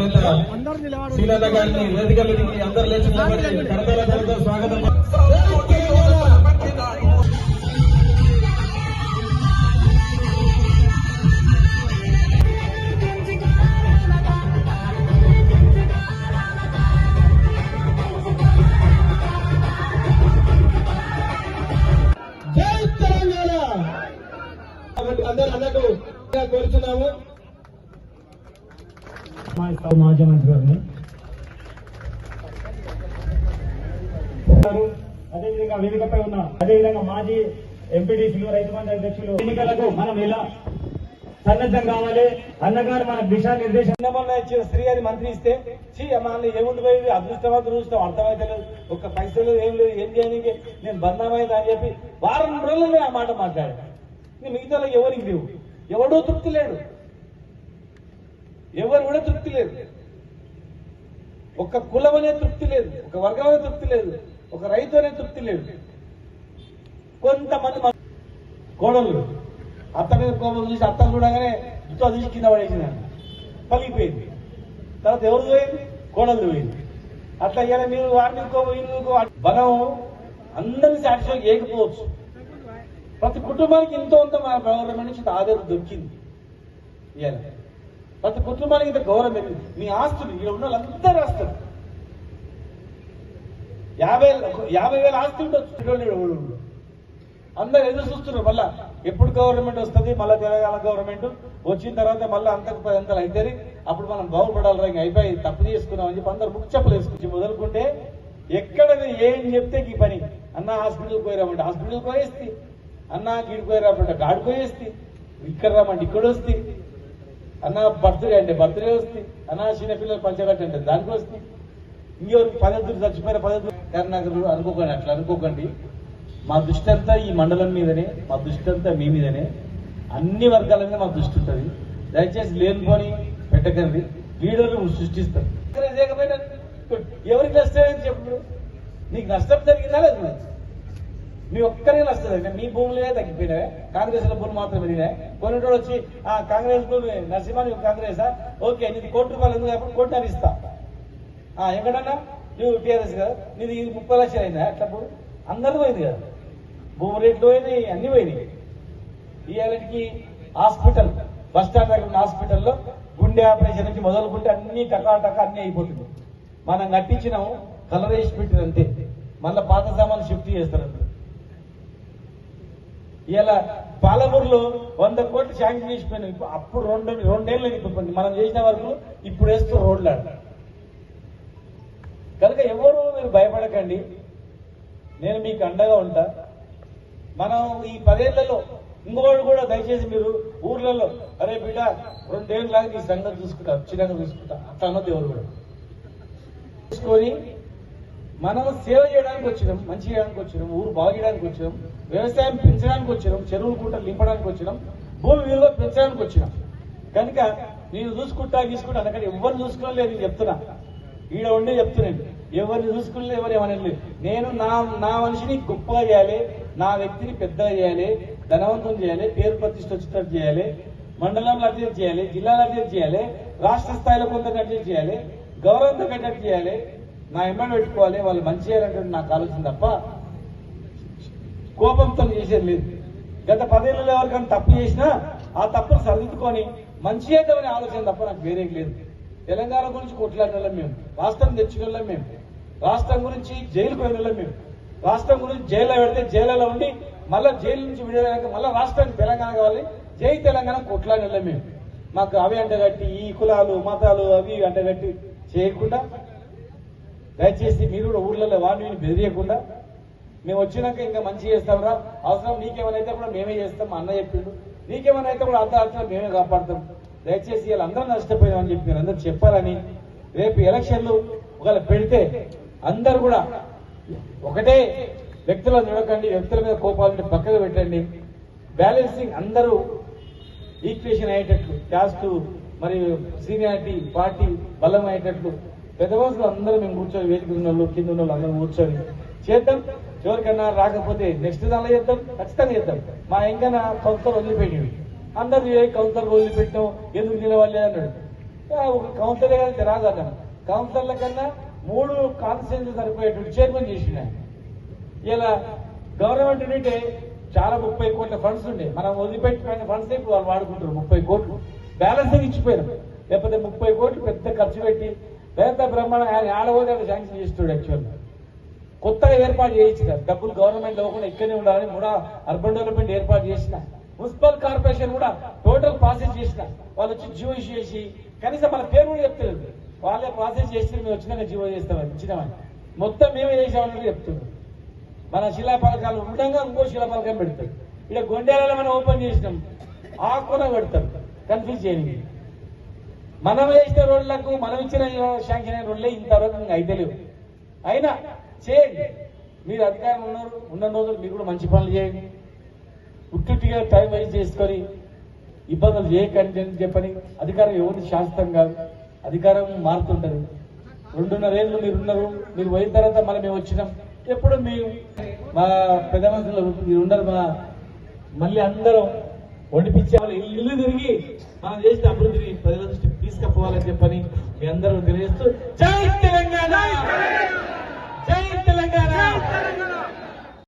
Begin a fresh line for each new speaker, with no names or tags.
నేత శ్రీలత గారిని వేదిక మీదకి అందరు లేచి స్వాగతం. అందరూ అన్నట్టు కోరుతున్నాము.
మాజీ మంత్రి గారిని అదేవిధంగా వేదికపై ఉన్న అదేవిధంగా మాజీ ఎంపీటీసీలు రైతు మండలి అధ్యక్షులు ఎన్నికలకు మనం ఎలా సన్నద్ధం కావాలి అన్నగారు మన దిశానిర్దేశం
చిన్నమన్న ఇచ్చిన స్త్రీ అని మంత్రి ఇస్తే మనల్ని మన ఏముండి పోయింది అదృష్టవంతులు చూస్తాం అర్థమైతే లేదు ఒక్క పైసలు ఏం లేదు ఏం చేయడానికి నేను బంధమైంది అని చెప్పి వారం రోజులనే ఆ మాట మాట్లాడాను మిగతా ఎవరికి లేవు? ఎవడో తృప్తి లేడు. ఎవరు కూడా తృప్తి లేదు. ఒక కులం అనే తృప్తి లేదు. ఒక వర్గం అనే తృప్తి లేదు. ఒక రైతు అనే తృప్తి లేదు. కొంతమంది కోడలు అత్త మీద కోపం చూసి అత్త చూడగానే ఇంట్లో తీసి కింద పడేసిన పలిగిపోయింది తర్వాత ఎవరు పోయింది? కోడలు పోయింది. అట్లా ఇలా మీరు వాడిని కోపం బలం అందరిని సాటిస్ఫై చేయకపోవచ్చు. ప్రతి కుటుంబానికి ఇంత అంత మన గవర్నమెంట్ నుంచి ఆదరణ దొరికింది. ఇలా ప్రతి కుటుంబానికి ఇంత గౌరవం పెరిగింది మీ ఆస్తులు ఇక్కడ ఉన్న వాళ్ళందరూ ఆస్తులు. యాభై యాభై వేల ఆస్తులు ఉండొచ్చు. అందరు ఎదురు చూస్తున్నారు. మళ్ళా ఎప్పుడు గవర్నమెంట్ వస్తుంది? మళ్ళీ తెలంగాణ గవర్నమెంట్ వచ్చిన తర్వాత మళ్ళీ అంతకు పది అంతలు అవుతుంది అప్పుడు మనం బాగుపడాలి ఇంకా అయిపోయి తప్పు చేసుకున్నాం అని చెప్పి అందరు ముక్కు చెప్పలు వేసుకొచ్చి మొదలుకుంటే ఎక్కడ ఏం చెప్తే ఈ పని. అన్న హాస్పిటల్కి పోయిరామంటే హాస్పిటల్కి పోయేస్తే. అన్న గీడికి పోయిరామంటే గాడికి పోయేస్తే. ఇక్కడ రామంటే ఇక్కడ వస్తే. అన్న బర్త్డే అంటే బర్త్డే వస్తే అన్న చిన్నపిల్లలు పంచగట్టు అంటే దానికి వస్తే ఇంకెవరికి పద్ధతులు చచ్చిపోయిన పద్ధతులు కర్ణాకరు అనుకోకండి అట్లా అనుకోకండి. మా దృష్టి అంతా ఈ మండలం మీదనే మా దృష్టి అంతా మీ మీదనే. అన్ని వర్గాల మీద మా దృష్టి ఉంటుంది. దయచేసి లేనిపోని పెట్టకండి. లీడర్లు సృష్టిస్తారు. చేయకపోయినా ఎవరికి నష్టం చెప్పు? నీకు నష్టం జరిగిందా లేదు? మీ ఒక్కరే నష్టం మీ భూములే తగ్గిపోయినాయి కాంగ్రెస్లో భూములు మాత్రం పెరిగినాయి కొన్నిటోడు వచ్చి ఆ కాంగ్రెస్ భూమి నరసింహాని కాంగ్రెస్? ఓకే నీది కోటి రూపాయలు ఎందుకు కాబట్టి కోటిన్నర ఇస్తా. ఆ, ఎక్కడన్నా? నువ్వు టీఆర్ఎస్ కదా? నీది ఇది ముప్పై లక్షలు అయిందా? అట్లా అందరూ పోయింది కదా. భూమి రేట్లు పోయినాయి అన్ని పోయినాయి. ఇవాళకి హాస్పిటల్ బస్ స్టాండ్ దగ్గర ఉన్న హాస్పిటల్లో గుండె ఆపరేషన్ నుంచి మొదలుకుంటే అన్ని టకా టకా అన్ని అయిపోతుంది మనం కట్టించినాము కలర్ వేసి పెట్టిన అంతే. మళ్ళీ పాత సామాన్లు షిఫ్ట్ చేస్తారు అంతే. ఇలా పాలమూరులో వంద కోట్లు శాంక్షన్ చేసిపోయినాయి. ఇప్పుడు అప్పుడు రెండు రెండేళ్ళు ఇప్పుడు మనం చేసిన వరకు ఇప్పుడు వేస్తూ రోడ్లు కనుక ఎవరు మీరు భయపడకండి. నేను మీకు అండగా ఉంటా. మనం ఈ పదేళ్ళలో ఇంకోటి కూడా దయచేసి మీరు ఊర్లలో అరే బిడ్డ రెండేళ్ళు లాగా నీ సంగతి చూసుకుంటా చిన్నగా చూసుకుంటా అట్లా అన్నది ఎవరు కూడా. చూసుకొని మనం సేవ చేయడానికి వచ్చినాం మంచి చేయడానికి వచ్చినాం ఊరు బాగేయడానికి వచ్చినాం వ్యవసాయం పెంచడానికి వచ్చినాం చెరువులు గుంటలు నింపడానికి వచ్చినాం భూమి విలువ పెంచడానికి వచ్చినాం. కనుక నేను చూసుకుంటా తీసుకుంటా అందుకని ఎవరు చూసుకోలేదు నేను చెప్తున్నా. ఈడ ఉండే చెప్తున్నాను ఎవరిని చూసుకునే ఎవరు ఏమనలేదు. నేను నా నా మనిషిని గొప్పగా చేయాలి నా వ్యక్తిని పెద్దగా చేయాలి ధనవంతం చేయాలి పేరు ప్రతిష్ట వచ్చేటట్టు చేయాలి మండలంలో అధ్యయనం చేయాలి జిల్లాలో అధ్యయనం చేయాలి రాష్ట్ర స్థాయిలో కొంత అధ్యయనం చేయాలి గౌరవంతో కట్టట్టు చేయాలి నా ఎమ్మెల్యే పెట్టుకోవాలి వాళ్ళు మంచి చేయాలంటే నాకు ఆలోచన తప్ప కోపంతో చేసేది లేదు. గత పదేళ్ళలో ఎవరికైనా తప్పు చేసినా ఆ తప్పును సరిదిద్దుకొని మంచి చేద్దామనే ఆలోచన తప్ప నాకు వేరే లేదు. తెలంగాణ గురించి కొట్లాడడం మేము రాష్ట్రం తెచ్చుకెళ్ళం మేము రాష్ట్రం గురించి జైలుకు పోయిన మేము. రాష్ట్రం గురించి జైల్లో పెడితే జైల్లో ఉండి మళ్ళీ జైలు నుంచి విడుదలయ్యాక మళ్ళీ రాష్ట్రానికి తెలంగాణ కావాలి జై తెలంగాణ కొట్లాడడం మేము. మాకు అవి అంటగట్టి ఈ కులాలు మతాలు అవి అంటగట్టి చేయకుండా దయచేసి మీరు కూడా ఊర్లలో వాడిని బెదిరియకుండా మేము వచ్చినాక ఇంకా మంచి చేస్తాంరా అవసరం నీకేమైనా అయితే కూడా మేమే చేస్తాం అన్న చెప్పిండు. నీకేమైనా అయితే కూడా అంత అర్థం మేమే కాపాడుతాం. దయచేసి వీళ్ళు అందరూ నష్టపోయామని చెప్పి మీరు అందరూ చెప్పాలని రేపు ఎలక్షన్లు ఒకవేళ పెడితే అందరూ కూడా ఒకటే వ్యక్తులను చూడకండి వ్యక్తుల మీద కోపాలని పక్కకు పెట్టండి. బ్యాలెన్సింగ్ అందరూ ఈక్వేషన్ అయ్యేటట్లు క్యాస్ట్ మరియు సీనియారిటీ పార్టీ బలం అయ్యేటట్లు పెద్ద మనుషులు అందరూ మేము కూర్చొని వేదిక ఉన్న వాళ్ళు కింద ఉన్న వాళ్ళు అందరూ కూర్చొని చేద్దాం. ఎవరికన్నా రాకపోతే నెక్స్ట్ దానిలో చేద్దాం. ఖచ్చితంగా చేద్దాం. మా ఇంకా కౌన్సిలర్ వదిలిపెట్టి అందరు ఏ కౌన్సిలర్ వదిలిపెట్టాం ఎందుకు నిలవాలి అన్నాడు. ఒక కౌన్సిలర్ కానీ రాదు అన్నాను కౌన్సిలర్ల కన్నా మూడు కాన్స్టిట్యూన్సీ సరిపోయేటువంటి చైర్మన్ చేసిన ఇలా గవర్నమెంట్ ఉంటే చాలా ముప్పై కోట్ల ఫండ్స్ ఉండే. మనం వదిలిపెట్టిపోయిన ఫండ్స్ ఇప్పుడు వాళ్ళు వాడుకుంటారు. ముప్పై కోట్లు. బ్యాలెన్సింగ్ ఇచ్చిపోయారు లేకపోతే ముప్పై కోట్లు పెద్ద ఖర్చు పెట్టి పెద్ద బ్రహ్మాండ ఆయన ఆడబోతే శాంక్షన్ చేస్తాడు యాక్చువల్గా కొత్తగా ఏర్పాటు చేయించిన డబ్బులు గవర్నమెంట్ ఇవ్వకుండా ఇక్కడనే ఉండాలని కూడా అర్బన్ డెవలప్మెంట్ ఏర్పాటు చేసిన. మున్సిపల్ కార్పొరేషన్ కూడా టోటల్ ప్రాసెస్ చేసిన. వాళ్ళు వచ్చి జీవో ఇష్యూ చేసి కనీసం మన పేరు కూడా చెప్తలేదు. వాళ్ళే ప్రాసెస్ చేస్తే మేము వచ్చినాక జీవో చేస్తామని ఇచ్చినామని మొత్తం మేమే చేసామని కూడా చెప్తున్నారు. మన శిలాపలకాలు ఉండగా ఇంకో శిలాపలకం పెడతారు. ఇక్కడ గొండెలలో మనం ఓపెన్ చేసినాం. ఆ కొన కన్ఫ్యూజ్ చేయడానికి మనం వేసిన రోడ్లకు మనం ఇచ్చిన శాంక్షన్ అయిన రోడ్లే ఇంతవరకు ఇంకా అయితే లేవు. అయినా చేయండి. మీరు అధికారం ఉన్నారు ఉన్న రోజులు మీరు కూడా మంచి పనులు చేయండి. ఉట్టుట్టిగా టైం వేస్ట్ చేసుకొని ఇబ్బందులు చేయకండి అని చెప్పని అధికారం ఎవరిని శాశ్వతం కాదు. అధికారం మారుతుంటది. రెండున్నర ఏళ్ళు మీరు ఉన్నారు మీరు పోయిన తర్వాత మళ్ళీ మేము వచ్చినాం. ఎప్పుడు మేము మా పెద్ద మనుషులు మీరు ఉండరు మా మళ్ళీ అందరం వండిపించే వాళ్ళు ఇల్లు తిరిగి మనం చేసిన అభివృద్ధిని ప్రజల దృష్టి తీసుకుపోవాలని చెప్పని మీ అందరూ తెలియజేస్తూ జై తెలంగాణ! జై తెలంగాణ!